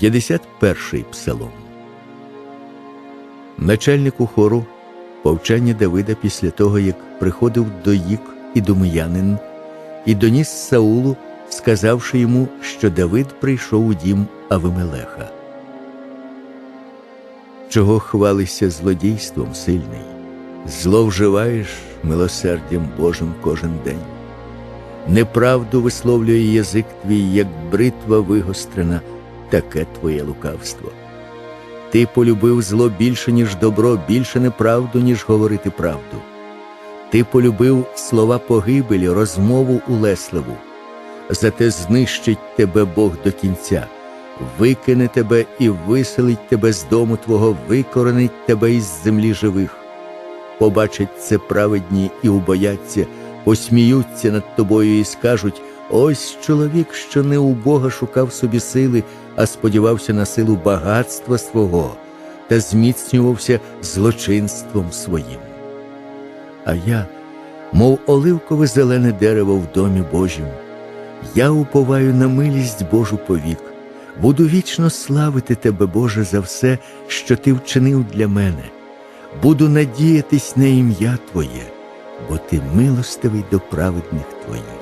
51 псалом. Начальнику хору повчання Давида після того, як приходив до Їк і домиянин, і доніс Саулу, сказавши йому, що Давид прийшов у дім Авимелеха. Чого хвалишся злодійством сильний? Зловживаєш милосердям Божим кожен день. Неправду висловлює язик твій, як бритва вигострена, таке твоє лукавство. Ти полюбив зло більше, ніж добро, більше неправду, ніж говорити правду. Ти полюбив слова погибелі, розмову улесливу. Зате знищить тебе Бог до кінця, викине тебе і виселить тебе з дому твого, викоренить тебе із землі живих. Побачать це праведні і убояться, посміються над тобою і скажуть: ось чоловік, що не у Бога шукав собі сили, а сподівався на силу багатства свого та зміцнювався злочинством своїм. А я, мов оливкове зелене дерево в домі Божім, я уповаю на милість Божу повік, буду вічно славити Тебе, Боже, за все, що Ти вчинив для мене. Буду надіятись на ім'я Твоє, бо Ти милостивий до праведних Твоїх.